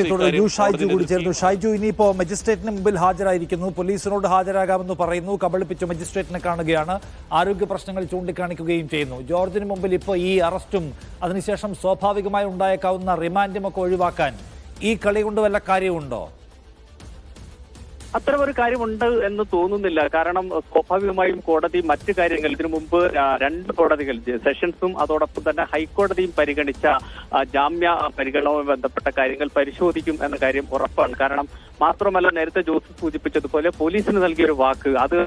ചർച്ച തുടരും യു ഷായ്ജു കൂടി ചേർന്നു. ഷാജു ഇനിയിപ്പോ മജിസ്ട്രേറ്റിന് മുമ്പിൽ ഹാജരായിരിക്കുന്നു. പോലീസിനോട് ഹാജരാകാമെന്ന് പറയുന്നു. കബളിപ്പിച്ച് മജിസ്ട്രേറ്റിനെ കാണുകയാണ്. ആരോഗ്യ പ്രശ്നങ്ങൾ ചൂണ്ടിക്കാണിക്കുകയും ചെയ്യുന്നു. ജോർജിന് മുമ്പിൽ ഇപ്പോൾ ഈ അറസ്റ്റും അതിനുശേഷം സ്വാഭാവികമായി ഉണ്ടായേക്കാവുന്ന റിമാൻഡും ഒക്കെ ഒഴിവാക്കാൻ ഈ കളി കൊണ്ട് വല്ല കാര്യമുണ്ടോ? അത്തരം ഒരു കാര്യമുണ്ട് എന്ന് തോന്നുന്നില്ല. കാരണം സ്വാഭാവികമായും കോടതി മറ്റു കാര്യങ്ങൾ ഇതിനു മുമ്പ് രണ്ട് കോടതികൾ സെഷൻസും അതോടൊപ്പം തന്നെ ഹൈക്കോടതിയും പരിഗണിച്ച ജാമ്യ പരിഗണനവുമായി ബന്ധപ്പെട്ട കാര്യങ്ങൾ പരിശോധിക്കും എന്ന കാര്യം ഉറപ്പാണ്. കാരണം മാത്രമല്ല നേരത്തെ ജോസഫ് സൂചിപ്പിച്ചതുപോലെ പോലീസിന് നൽകിയ ഒരു വാക്ക് അത്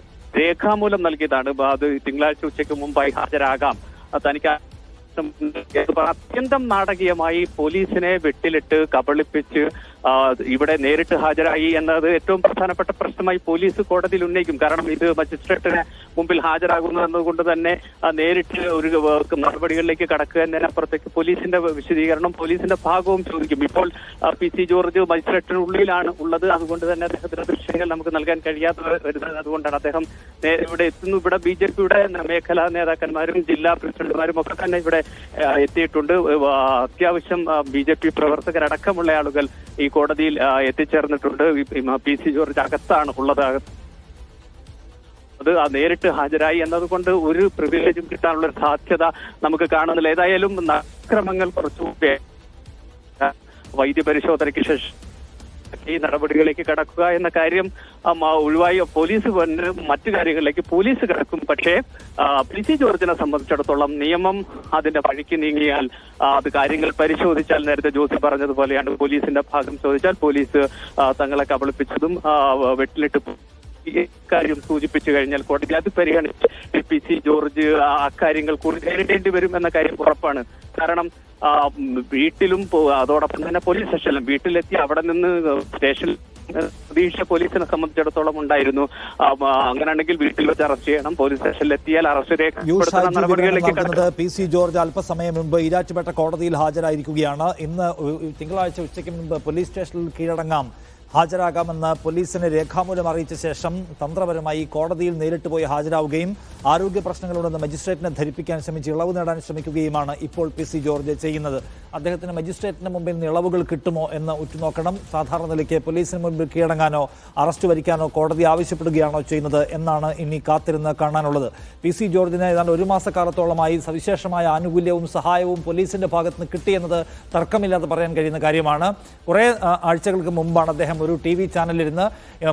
രേഖാമൂലം നൽകിയതാണ്. അത് തിങ്കളാഴ്ച ഉച്ചയ്ക്ക് മുമ്പായി ഹാജരാകാം. തനിക്ക് അത്യന്തം നാടകീയമായി പോലീസിനെ വെട്ടിലിട്ട് കബളിപ്പിച്ച് ഇവിടെ നേരിട്ട് ഹാജരായി എന്നത് ഏറ്റവും പ്രധാനപ്പെട്ട പ്രശ്നമായി പോലീസ് കോടതിയിൽ ഉന്നയിക്കും. കാരണം ഇത് മജിസ്ട്രേറ്റിന് മുമ്പിൽ ഹാജരാകുന്നു എന്നതുകൊണ്ട് തന്നെ നേരിട്ട് ഒരു നടപടികളിലേക്ക് കടക്കുക എന്നതിനപ്പുറത്തേക്ക് പോലീസിന്റെ വിശദീകരണം പോലീസിന്റെ ഭാഗവും ചോദിക്കും. ഇപ്പോൾ പി സി ജോർജ് മജിസ്ട്രേറ്റിനുള്ളിലാണ് ഉള്ളത്. അതുകൊണ്ട് തന്നെ അദ്ദേഹത്തിന്റെ ദൃശ്യങ്ങൾ നമുക്ക് നൽകാൻ കഴിയാത്ത വരുന്നത്. അതുകൊണ്ടാണ് അദ്ദേഹം ഇവിടെ എത്തുന്നു. ഇവിടെ ബി ജെ പിയുടെ മേഖലാ നേതാക്കന്മാരും ജില്ലാ പ്രസിഡന്റുമാരും ഒക്കെ തന്നെ ഇവിടെ എത്തിയിട്ടുണ്ട്. അത്യാവശ്യം ബി ജെ പി പ്രവർത്തകരടക്കമുള്ള ആളുകൾ ഈ കോടതിയിൽ എത്തിച്ചേർന്നിട്ടുണ്ട്. പി സി ജോർജ് അകത്താണ് ഉള്ളത് അത് നേരിട്ട് ഹാജരായി എന്നതുകൊണ്ട് ഒരു പ്രിവിലേജും കിട്ടാനുള്ള സാധ്യത നമുക്ക് കാണുന്നില്ല. ഏതായാലും അക്രമങ്ങൾ കുറച്ചുകൂടി വൈദ്യപരിശോധനയ്ക്ക് ശേഷം ഈ നടപടികളിലേക്ക് കടക്കുക എന്ന കാര്യം ഒഴിവായി പോലീസ് മറ്റു കാര്യങ്ങളിലേക്ക് പോലീസ് കിടക്കും. പക്ഷേ പി സി ജോർജിനെ സംബന്ധിച്ചിടത്തോളം നിയമം അതിന്റെ വഴിക്ക് നീങ്ങിയാൽ അത് കാര്യങ്ങൾ പരിശോധിച്ചാൽ നേരത്തെ ജോസി പറഞ്ഞതുപോലെയാണ് പോലീസിന്റെ ഭാഗം ചോദിച്ചാൽ പോലീസ് തങ്ങളെ കബളിപ്പിച്ചതും വെട്ടിലിട്ട് കാര്യം സൂചിപ്പിച്ചു കഴിഞ്ഞാൽ കോടതി അത് പരിഗണിച്ച് പി സി ജോർജ് ആ കാര്യങ്ങൾ കൂടി നേരിടേണ്ടി വരും എന്ന കാര്യം ഉറപ്പാണ്. കാരണം വീട്ടിലും അതോടൊപ്പം തന്നെ പോലീസ് സ്റ്റേഷനിലും വീട്ടിലെത്തി അവിടെ നിന്ന് സ്റ്റേഷനിൽ പ്രതീക്ഷ പോലീസിനെ സംബന്ധിച്ചിടത്തോളം ഉണ്ടായിരുന്നു. അങ്ങനെയാണെങ്കിൽ വീട്ടിൽ വെച്ച് അറസ്റ്റ് ചെയ്യണം. പോലീസ് സ്റ്റേഷനിൽ എത്തിയാൽ അറസ്റ്റ് രേഖപ്പെടുത്തുന്ന നടപടികളിലേക്ക് പി സി ജോർജ് അല്പസമയം മുമ്പ് ഈരാറ്റുപേട്ട കോടതിയിൽ ഹാജരായിരിക്കുകയാണ്. ഇന്ന് തിങ്കളാഴ്ച ഉച്ചയ്ക്ക് മുമ്പ് പോലീസ് സ്റ്റേഷനിൽ കീഴടങ്ങാം. ഹാജരാകാമെന്ന് പോലീസിന് രേഖാമൂലം അറിയിച്ച ശേഷം തന്ത്രപരമായി കോടതിയിൽ നേരിട്ട് പോയി ഹാജരാവുകയും ആരോഗ്യ പ്രശ്നങ്ങളുണ്ടെന്ന് മജിസ്ട്രേറ്റിനെ ധരിപ്പിക്കാൻ ശ്രമിച്ച് ഇളവ് നേടാൻ ശ്രമിക്കുകയുമാണ് ഇപ്പോൾ പി സി ജോർജ് ചെയ്യുന്നത്. അദ്ദേഹത്തിന് മജിസ്ട്രേറ്റിന് മുമ്പിൽ നിന്ന് ഇളവുകൾ കിട്ടുമോ എന്ന് ഉറ്റുനോക്കണം. സാധാരണ നിലയ്ക്ക് പോലീസിന് മുമ്പിൽ കീഴടങ്ങാനോ അറസ്റ്റ് വരിക്കാനോ കോടതി ആവശ്യപ്പെടുകയാണോ ചെയ്യുന്നത് എന്നാണ് ഇനി കാത്തിരുന്ന് കാണാനുള്ളത്. പി സി ജോർജിന് ഏതാണ്ട് ഒരു മാസക്കാലത്തോളമായി സവിശേഷമായ ആനുകൂല്യവും സഹായവും പോലീസിന്റെ ഭാഗത്തുനിന്ന് കിട്ടിയെന്നത് തർക്കമില്ലാതെ പറയാൻ കഴിയുന്ന കാര്യമാണ്. കുറേ ആഴ്ചകൾക്ക് മുമ്പാണ് അദ്ദേഹം ഒരു ടി വി ചാനലിരുന്ന്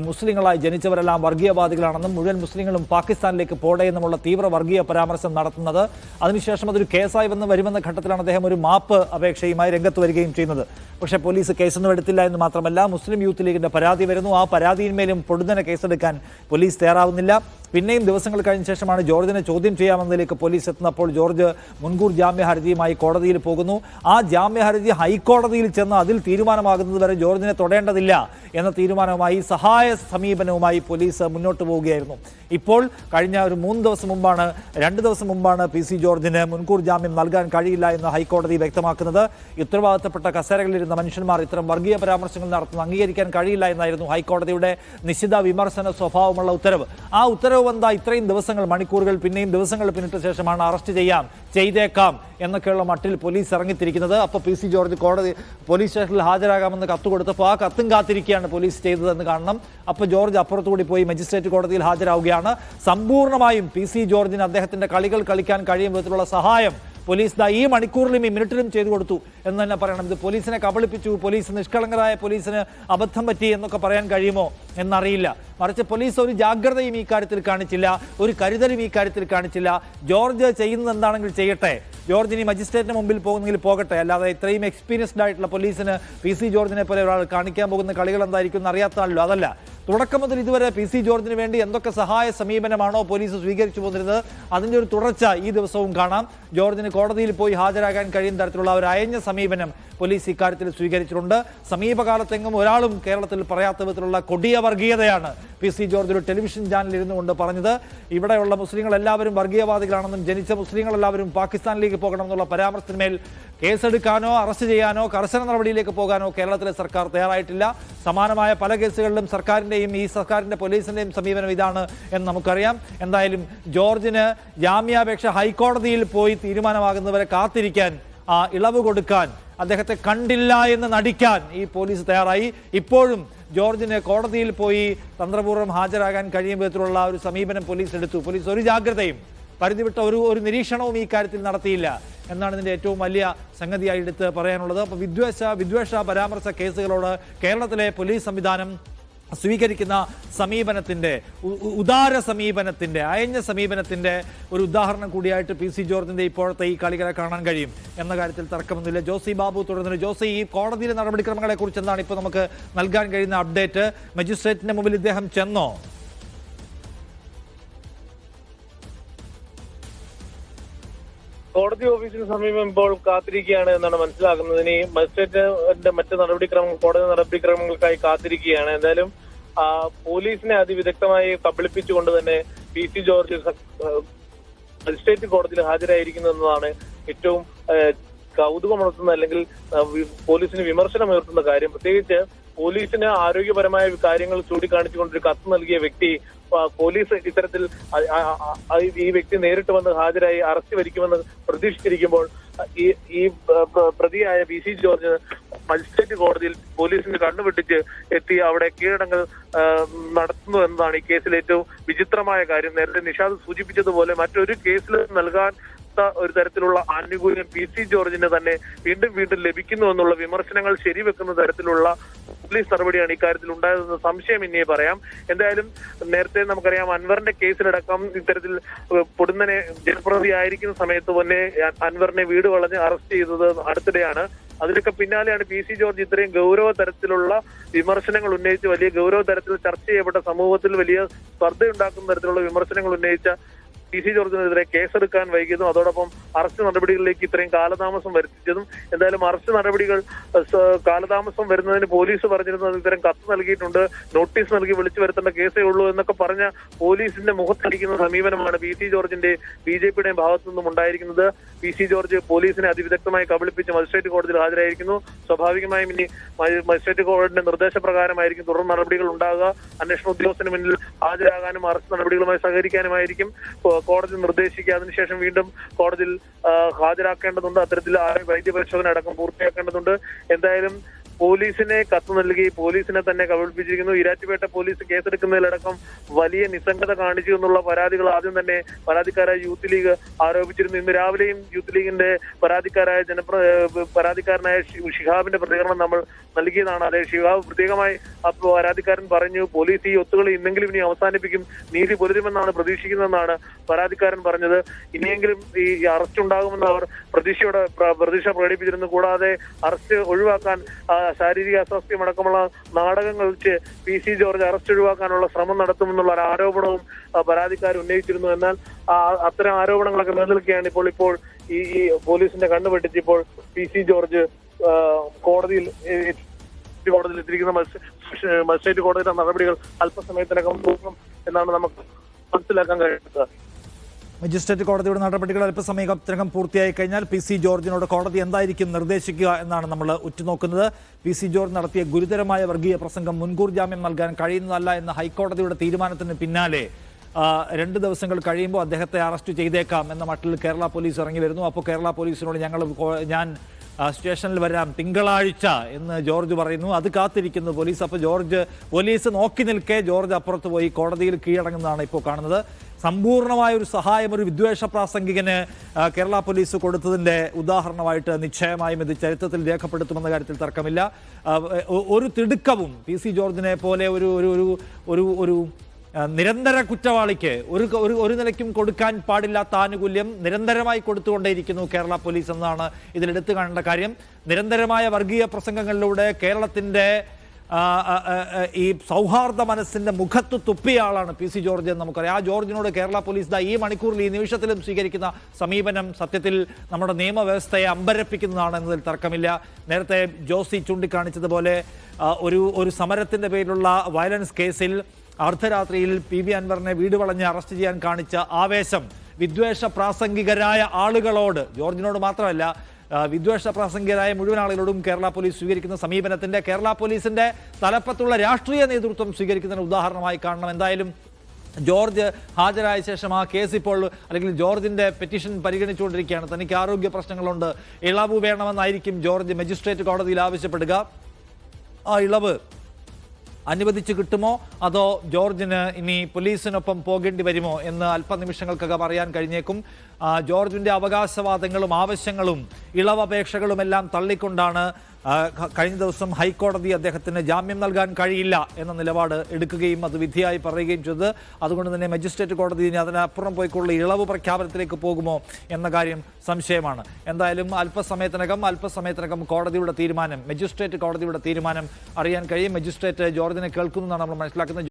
മുസ്ലിങ്ങളായി ജനിച്ചവരെല്ലാം വർഗീയവാദികളാണെന്നും മുഴുവൻ മുസ്ലിങ്ങളും പാകിസ്ഥാനിലേക്ക് പോടെ തീവ്ര വർഗീയ പരാമർശം നടത്തുന്നത്. അതിനുശേഷം അതൊരു കേസായി വന്ന് വരുമെന്ന ഘട്ടത്തിലാണ് അദ്ദേഹം ഒരു മാപ്പ് അപേക്ഷയുമായി രംഗത്ത് വരികയും ചെയ്യുന്നത്. പക്ഷേ പോലീസ് കേസൊന്നും എടുത്തില്ല എന്ന് മാത്രമല്ല മുസ്ലിം യൂത്ത് ലീഗിന്റെ പരാതി വരുന്നു. ആ പരാതിയിന്മേലും പൊടുന്നനെ കേസെടുക്കാൻ പോലീസ് തയ്യാറാവുന്നില്ല. പിന്നെയും ദിവസങ്ങൾ കഴിഞ്ഞ ശേഷമാണ് ജോർജിനെ ചോദ്യം ചെയ്യാമെന്നതിലേക്ക് പോലീസ് എത്തുന്നപ്പോൾ ജോർജ് മുൻകൂർ ജാമ്യ ഹർജിയുമായി കോടതിയിൽ പോകുന്നു. ആ ജാമ്യ ഹർജി ഹൈക്കോടതിയിൽ ചെന്ന് അതിൽ തീരുമാനമാകുന്നത് വരെ ജോർജിനെ തൊടേണ്ടതില്ല. എന്ന തീരുമാനവുമായി സഹായ സമീപനവുമായി പോലീസ് മുന്നോട്ട് പോവുകയായിരുന്നു. ഇപ്പോൾ കഴിഞ്ഞ ഒരു മൂന്ന് ദിവസം മുമ്പാണ് രണ്ട് ദിവസം മുമ്പാണ് പി സി ജോർജിന് മുൻകൂർ ജാമ്യം നൽകാൻ കഴിയില്ല എന്ന് ഹൈക്കോടതി വ്യക്തമാക്കുന്നത്. ഉത്തരവാദിത്തപ്പെട്ട കസേരകളിലിരുന്ന മനുഷ്യന്മാർ ഇത്തരം വർഗീയ പരാമർശങ്ങൾ നടത്തുന്നത് അംഗീകരിക്കാൻ കഴിയില്ല എന്നായിരുന്നു ഹൈക്കോടതിയുടെ നിശ്ചിത വിമർശന സ്വഭാവമുള്ള ഉത്തരവ്. ആ ഉത്തരവ് വന്ന ഇത്രയും ദിവസങ്ങൾ മണിക്കൂറുകൾ പിന്നെയും ദിവസങ്ങൾ പിന്നിട്ട ശേഷമാണ് അറസ്റ്റ് ചെയ്യാം. ചെയ്തേക്കാം എന്നൊക്കെയുള്ള മട്ടിൽ പോലീസ് ഇറങ്ങിത്തിരിക്കുന്നത്. അപ്പോൾ പി സി ജോർജ് കോടതി പോലീസ് സ്റ്റേഷനിൽ ഹാജരാകാമെന്ന് കത്ത് കൊടുത്തപ്പോൾ ആ കത്തും കാത്തിരിക്കുകയാണ് പോലീസ് ചെയ്തതെന്ന് കാണണം. അപ്പോൾ ജോർജ് അപ്പുറത്തുകൂടി പോയി മജിസ്ട്രേറ്റ് കോടതിയിൽ ഹാജരാവുകയാണ്. സമ്പൂർണമായും പി സി ജോർജിന് അദ്ദേഹത്തിന്റെ കളികൾ കളിക്കാൻ കഴിയും വിധത്തിലുള്ള സഹായം പോലീസ് ദാ ഈ മണിക്കൂറിലും ഈ മിനിറ്റിലും ചെയ്തു കൊടുത്തു എന്ന് തന്നെ പറയണം. ഇത് പോലീസിനെ കബളിപ്പിച്ചു പോലീസ് നിഷ്കളങ്കരായ പോലീസിന് അബദ്ധം പറ്റി എന്നൊക്കെ പറയാൻ കഴിയുമോ എന്നറിയില്ല. മറിച്ച് പോലീസ് ഒരു ജാഗ്രതയും ഈ കാര്യത്തിൽ കാണിച്ചില്ല ഒരു കരുതലും ഈ കാര്യത്തിൽ കാണിച്ചില്ല. ജോർജ് ചെയ്യുന്നത് എന്താണെങ്കിൽ ചെയ്യട്ടെ. ജോർജ് ഇനി മജിസ്ട്രേറ്റിന് മുമ്പിൽ പോകുന്നെങ്കിൽ പോകട്ടെ. അല്ലാതെ ഇത്രയും എക്സ്പീരിയൻസ്ഡ് ആയിട്ടുള്ള പോലീസിന് പി സി ജോർജിനെ പോലെ ഒരാൾ കാണിക്കാൻ പോകുന്ന കളികൾ എന്തായിരിക്കും എന്ന് അറിയാത്താണല്ലോ അതല്ല. തുടക്കം മുതൽ ഇതുവരെ പി സി ജോർജിന് വേണ്ടി എന്തൊക്കെ സഹായ സമീപനമാണോ പോലീസ് സ്വീകരിച്ചു പോകുന്നത് അതിന്റെ ഒരു തുടർച്ച ഈ ദിവസവും കാണാം. ജോർജിന് കോടതിയിൽ പോയി ഹാജരാകാൻ കഴിയുന്ന തരത്തിലുള്ള ഒരു അയഞ്ഞ സമീപനം പോലീസ് ഇക്കാര്യത്തിൽ സ്വീകരിച്ചിട്ടുണ്ട്. സമീപകാലത്തെങ്ങും ഒരാളും കേരളത്തിൽ പറയാത്ത വിധത്തിലുള്ള കൊടിയ വർഗീയതയാണ് പി സി ജോർജ് ഒരു ടെലിവിഷൻ ചാനലിൽ ഇരുന്നു കൊണ്ട് പറഞ്ഞത്. ഇവിടെയുള്ള മുസ്ലിങ്ങൾ എല്ലാവരും വർഗീയവാദികളാണെന്നും ജനിച്ച മുസ്ലിങ്ങൾ എല്ലാവരും പാകിസ്ഥാനിലേക്ക് പോകണമെന്നുള്ള പരാമർശത്തിന്മേൽ കേസെടുക്കാനോ അറസ്റ്റ് ചെയ്യാനോ കർശന നടപടിയിലേക്ക് പോകാനോ കേരളത്തിലെ സർക്കാർ തയ്യാറായിട്ടില്ല. സമാനമായ പല കേസുകളിലും സർക്കാരിന്റെയും ഈ സർക്കാരിന്റെ പോലീസിന്റെയും സമീപനം ഇതാണ് എന്ന് നമുക്കറിയാം. എന്തായാലും ജോർജിന് ജാമ്യാപേക്ഷ ഹൈക്കോടതിയിൽ പോയി തീരുമാനമാകുന്നവരെ കാത്തിരിക്കാൻ ആ ഇളവ് കൊടുക്കാൻ അദ്ദേഹത്തെ കണ്ടില്ല എന്ന് നടിക്കാൻ ഈ പോലീസ് തയ്യാറായി. ഇപ്പോഴും ജോർജിന് കോടതിയിൽ പോയി തന്ത്രപൂർവം ഹാജരാകാൻ കഴിയും വിധത്തിലുള്ള ഒരു സമീപനം പോലീസ് എടുത്തു. പോലീസ് ഒരു ജാഗ്രതയും പരിധിവിട്ട ഒരു ഒരു നിരീക്ഷണവും ഈ കാര്യത്തിൽ നടത്തിയില്ല. എന്നാണ് ഇതിന്റെ ഏറ്റവും വലിയ സംഗതിയായി എടുത്ത് പറയാനുള്ളത്. അപ്പോൾ വിദ്വേഷ വിദ്വേഷ പരാമർശ കേസുകളോട് കേരളത്തിലെ പോലീസ് സംവിധാനം സ്വീകരിക്കുന്ന സമീപനത്തിന്റെ ഉദാര സമീപനത്തിന്റെ അയഞ്ഞ സമീപനത്തിന്റെ ഒരു ഉദാഹരണം കൂടിയായിട്ട് പി സി ജോർജിന്റെ ഇപ്പോഴത്തെ ഈ കളികളെ കാണാൻ കഴിയും എന്ന കാര്യത്തിൽ തർക്കമൊന്നുമില്ല. ജോസി ബാബു തുടർന്ന് ജോസി ഈ കോടതിയിലെ നടപടിക്രമങ്ങളെക്കുറിച്ച് എന്താണ് ഇപ്പോൾ നമുക്ക് നൽകാൻ കഴിയുന്ന അപ്ഡേറ്റ്? മജിസ്ട്രേറ്റിന്റെ മുമ്പിൽ ഇദ്ദേഹം ചെന്നോ? കോടതി ഓഫീസിന് സമീപം ഇപ്പോൾ കാത്തിരിക്കുകയാണ് എന്നാണ് മനസ്സിലാക്കുന്നത് ഇനി മജിസ്ട്രേറ്റിന്റെ മറ്റ് നടപടിക്രമങ്ങൾ കോടതി നടപടിക്രമങ്ങൾക്കായി കാത്തിരിക്കുകയാണ്. എന്തായാലും പോലീസിനെ അതിവിദഗ്ധമായി കബളിപ്പിച്ചുകൊണ്ട് തന്നെ പി സി ജോർജ് മജിസ്ട്രേറ്റ് കോടതിയിൽ ഹാജരായിരിക്കുന്നതാണ് ഏറ്റവും കൗതുകമുണർത്തുന്ന അല്ലെങ്കിൽ പോലീസിന് വിമർശനം വിമർശനമുയർത്തുന്ന കാര്യം. പ്രത്യേകിച്ച് പോലീസിന് ആരോഗ്യപരമായ കാര്യങ്ങൾ ചൂണ്ടിക്കാണിച്ചുകൊണ്ട് ഒരു കത്ത് നൽകിയ വ്യക്തി പോലീസ് ഇത്തരത്തിൽ ഈ വ്യക്തി നേരിട്ട് വന്ന് ഹാജരായി അറസ്റ്റ് വരിക്കുമെന്ന് പ്രതീക്ഷിച്ചിരിക്കുമ്പോൾ ഈ ഈ പ്ര- പ്ര- പ്രതിയായ പി സി. ജോർജ് മജിസ്ട്രേറ്റ് കോടതിയിൽ പോലീസിന് കണ്ണുവെട്ടിച്ച് എത്തി അവിടെ കീഴടങ്ങൾ നടത്തുന്നു എന്നതാണ് ഈ കേസിൽ ഏറ്റവും വിചിത്രമായ കാര്യം. നേരത്തെ നിഷാദ് സൂചിപ്പിച്ചതുപോലെ മറ്റൊരു കേസിൽ നൽകാൻ ഒരു തരത്തിലുള്ള ആനുകൂല്യം പി സി ജോർജിന് തന്നെ വീണ്ടും വീണ്ടും ലഭിക്കുന്നു എന്നുള്ള വിമർശനങ്ങൾ ശരിവെക്കുന്ന തരത്തിലുള്ള പോലീസ് നടപടിയാണ് ഇക്കാര്യത്തിൽ ഉണ്ടായതെന്ന് സംശയം ഇനിയെ പറയാം. എന്തായാലും നേരത്തെ നമുക്കറിയാം അൻവറിന്റെ കേസിലടക്കം ഇത്തരത്തിൽ പൊടുന്നനെ ജനപ്രതി ആയിരിക്കുന്ന സമയത്ത് തന്നെ അൻവറിനെ വീട് വളഞ്ഞ് അറസ്റ്റ് ചെയ്തത് അടുത്തിടെയാണ്. അതിനൊക്കെ പിന്നാലെയാണ് പി സി ജോർജ് ഇത്രയും ഗൗരവ തരത്തിലുള്ള വിമർശനങ്ങൾ ഉന്നയിച്ച് വലിയ ഗൗരവ തരത്തിൽ ചർച്ച ചെയ്യപ്പെട്ട സമൂഹത്തിൽ വലിയ സ്പർദ്ധയുണ്ടാക്കുന്ന തരത്തിലുള്ള വിമർശനങ്ങൾ ഉന്നയിച്ച പി സി ജോർജിനെതിരെ കേസെടുക്കാൻ വൈകിയതും അതോടൊപ്പം അറസ്റ്റ് നടപടികളിലേക്ക് ഇത്രയും കാലതാമസം വരുത്തിച്ചതും എന്തായാലും അറസ്റ്റ് നടപടികൾ കാലതാമസം വരുന്നതിന് പോലീസ് പറഞ്ഞിരുന്നത് ഇത്തരം കത്ത് നൽകിയിട്ടുണ്ട് നോട്ടീസ് നൽകി വിളിച്ചു വരുത്തേണ്ട കേസേ ഉള്ളൂ എന്നൊക്കെ പറഞ്ഞ പോലീസിന്റെ മുഖത്തടിക്കുന്ന സമീപനമാണ് പി സി ജോർജിന്റെ ബി ജെ പിയുടെയും ഭാഗത്തു നിന്നും ഉണ്ടായിരിക്കുന്നത്. പി സി ജോർജ് പോലീസിനെ അതിവിദഗ്ധമായി കബളിപ്പിച്ച് മജിസ്ട്രേറ്റ് കോടതിയിൽ ഹാജരായിരിക്കുന്നു. സ്വാഭാവികമായും ഇനി മജിസ്ട്രേറ്റ് കോടതിയുടെ നിർദ്ദേശപ്രകാരമായിരിക്കും തുടർ നടപടികൾ ഉണ്ടാകുക. അന്വേഷണ ഉദ്യോഗസ്ഥന് മുന്നിൽ ഹാജരാകാനും അറസ്റ്റ് നടപടികളുമായി സഹകരിക്കാനുമായിരിക്കും. കോടതി നിർദ്ദേശിക്കുക. അതിനുശേഷം വീണ്ടും കോടതിയിൽ ഹാജരാക്കേണ്ടതുണ്ട്. അത്തരത്തിൽ ആരോഗ്യ വൈദ്യപരിശോധന അടക്കം പൂർത്തിയാക്കേണ്ടതുണ്ട്. എന്തായാലും പോലീസിനെ കത്ത് നൽകി പോലീസിനെ തന്നെ കബളിപ്പിച്ചിരിക്കുന്നു. ഇരാറ്റുപേട്ട പോലീസ് കേസെടുക്കുന്നതിലടക്കം വലിയ നിസ്സംഗത കാണിച്ചു എന്നുള്ള പരാതികൾ ആദ്യം തന്നെ പരാതിക്കാരായ യൂത്ത് ലീഗ് ആരോപിച്ചിരുന്നു. ഇന്ന് രാവിലെയും യൂത്ത് ലീഗിന്റെ പരാതിക്കാരായ ജനപ്ര പരാതിക്കാരനായ ഷിഹാബിന്റെ പ്രതികരണം നമ്മൾ നൽകിയതാണ്. അതെ ഷിഹാബ് പ്രത്യേകമായി പരാതിക്കാരൻ പറഞ്ഞു പോലീസ് ഈ ഒത്തുകളി ഇന്നെങ്കിലും ഇനി അവസാനിപ്പിക്കും. നീതി പുലരുമെന്നാണ് പ്രതീക്ഷിക്കുന്നതെന്നാണ് പരാതിക്കാരൻ പറഞ്ഞത്. ഇനിയെങ്കിലും ഈ അറസ്റ്റ് ഉണ്ടാകുമെന്ന് അവർ പ്രതീക്ഷയോടെ പ്ര- പ്രതീക്ഷ പ്രകടിപ്പിച്ചിരുന്നു. കൂടാതെ അറസ്റ്റ് ഒഴിവാക്കാൻ ശാരീരിക അസ്വാസ്ഥ്യം അടക്കമുള്ള നാടകങ്ങൾ വെച്ച് പി സി ജോർജ് അറസ്റ്റ് ഒഴിവാക്കാനുള്ള ശ്രമം നടത്തുമെന്നുള്ള ഒരു ആരോപണവും പരാതിക്കാർ ഉന്നയിച്ചിരുന്നു. എന്നാൽ അത്തരം ആരോപണങ്ങളൊക്കെ നിലനിൽക്കുകയാണ് ഇപ്പോൾ ഇപ്പോൾ ഈ ഈ പോലീസിന്റെ കണ്ണു ഇപ്പോൾ പി സി ജോർജ് കോടതിയിൽ കോടതിയിൽ എത്തിയിരിക്കുന്ന മജിസ്ട്രേ- മജിസ്ട്രേറ്റ് കോടതിയുടെ നടപടികൾ അല്പസമയത്തിനകം പോകും എന്നാണ് നമുക്ക് മനസ്സിലാക്കാൻ കഴിയുന്നത്. മജിസ്ട്രേറ്റ് കോടതിയുടെ നടപടികൾ അല്പസമയത്തിനകം പൂർത്തിയായി കഴിഞ്ഞാൽ പി സി ജോർജിനോട് കോടതി എന്തായിരിക്കും നിർദ്ദേശിക്കുക എന്നാണ് നമ്മൾ ഉറ്റുനോക്കുന്നത്. പി സി ജോർജ് നടത്തിയ ഗുരുതരമായ വർഗീയ പ്രസംഗം മുൻകൂർ ജാമ്യം നൽകാൻ കഴിയുന്നതല്ല എന്ന ഹൈക്കോടതിയുടെ തീരുമാനത്തിന് പിന്നാലെ രണ്ട് ദിവസങ്ങൾ കഴിയുമ്പോൾ അദ്ദേഹത്തെ അറസ്റ്റ് ചെയ്തേക്കാം എന്ന മട്ടിൽ കേരള പോലീസ് ഇറങ്ങി വരുന്നു. അപ്പോൾ കേരള പോലീസിനോട് ഞങ്ങൾ ഞാൻ സ്റ്റേഷനിൽ വരാം തിങ്കളാഴ്ച എന്ന് ജോർജ് പറയുന്നു. അത് കാത്തിരിക്കുന്നു പോലീസ്. അപ്പോൾ ജോർജ് പോലീസ് നോക്കി നിൽക്കെ ജോർജ് അപ്പുറത്ത് പോയി കോടതിയിൽ കീഴടങ്ങുന്നതാണ് ഇപ്പോൾ കാണുന്നത്. സമ്പൂർണമായ ഒരു സഹായം ഒരു വിദ്വേഷ പ്രാസംഗികന് കേരള പോലീസ് കൊടുത്തതിന്റെ ഉദാഹരണമായിട്ട് നിശ്ചയമായും ഇത് ചരിത്രത്തിൽ രേഖപ്പെടുത്തുമെന്ന കാര്യത്തിൽ തർക്കമില്ല. ഒരു തിടുക്കവും പി സി ജോർജിനെ പോലെ ഒരു ഒരു ഒരു ഒരു നിരന്തര കുറ്റവാളിക്ക് ഒരു ഒരു ഒരു നിലയ്ക്കും കൊടുക്കാൻ പാടില്ലാത്ത ആനുകൂല്യം നിരന്തരമായി കൊടുത്തുകൊണ്ടേയിരിക്കുന്നു കേരള പോലീസ് എന്നാണ് ഇതിലെടുത്തു കാണേണ്ട കാര്യം. നിരന്തരമായ വർഗീയ പ്രസംഗങ്ങളിലൂടെ ആ, ഈ സൗഹാർദ്ദ മനസ്സിന്റെ മുഖത്ത് തുപ്പിയാളാണ് പി സി ജോർജ് എന്ന് നമുക്കറിയാം. ആ ജോർജിനോട് കേരള പോലീസ് ദാ ഈ മണിക്കൂറിൽ ഈ നിമിഷത്തിലും സ്വീകരിക്കുന്ന സമീപനം സത്യത്തിൽ നമ്മുടെ നിയമവ്യവസ്ഥയെ അമ്പരപ്പിക്കുന്നതാണ് എന്നതിൽ തർക്കമില്ല. നേരത്തെ ജോസി ചൂണ്ടിക്കാണിച്ചതുപോലെ ഒരു ഒരു സമരത്തിന്റെ പേരിലുള്ള വയലൻസ് കേസിൽ അർദ്ധരാത്രിയിൽ പി വി അൻവറിനെ വീട് വളഞ്ഞ് അറസ്റ്റ് ചെയ്യാൻ കാണിച്ച ആവേശം വിദ്വേഷ പ്രാസംഗികരായ ആളുകളോട് ജോർജിനോട് മാത്രമല്ല വിദ്വേഷ പ്രാസംഗികരായ മുഴുവൻ ആളുകളോടും കേരള പോലീസ് സ്വീകരിക്കുന്ന സമീപനത്തിന്റെ കേരള പോലീസിന്റെ തലപ്പത്തുള്ള രാഷ്ട്രീയ നേതൃത്വം സ്വീകരിക്കുന്നതിന് ഉദാഹരണമായി കാണണം. എന്തായാലും ജോർജ് ഹാജരായ ശേഷം ആ കേസ് ഇപ്പോൾ അല്ലെങ്കിൽ ജോർജിന്റെ പെറ്റീഷൻ പരിഗണിച്ചുകൊണ്ടിരിക്കുകയാണ്. തനിക്ക് ആരോഗ്യ പ്രശ്നങ്ങളുണ്ട്. ഇളവ് വേണമെന്നായിരിക്കും ജോർജ് മജിസ്ട്രേറ്റ് കോടതിയിൽ ആവശ്യപ്പെടുക. ആ ഇളവ് അനുവദിച്ചു കിട്ടുമോ? അതോ ജോർജിന് ഇനി പോലീസിനൊപ്പം പോകേണ്ടി വരുമോ എന്ന് അല്പനിമിഷങ്ങൾക്കകം അറിയാൻ കഴിഞ്ഞേക്കും. ജോർജിന്റെ അവകാശവാദങ്ങളും ആവശ്യങ്ങളും ഇളവപേക്ഷകളുമെല്ലാം തള്ളിക്കൊണ്ടാണ് കഴിഞ്ഞ ദിവസം ഹൈക്കോടതി അദ്ദേഹത്തിന് ജാമ്യം നൽകാൻ കഴിയില്ല എന്ന നിലപാട് എടുക്കുകയും അത് വിധിയായി പറയുകയും ചെയ്തത്. അതുകൊണ്ട് തന്നെ മജിസ്ട്രേറ്റ് കോടതി ഇനി അതിനപ്പുറം പോയിക്കുള്ള ഇളവ് പ്രഖ്യാപനത്തിലേക്ക് പോകുമോ എന്ന കാര്യം സംശയമാണ്. എന്തായാലും അല്പസമയത്തിനകം അല്പസമയത്തിനകം കോടതിയുടെ തീരുമാനം മജിസ്ട്രേറ്റ് കോടതിയുടെ തീരുമാനം അറിയാൻ കഴിയും. മജിസ്ട്രേറ്റ് ജോർജിനെ കേൾക്കുന്നു എന്നാണ് നമ്മൾ മനസ്സിലാക്കുന്നത്.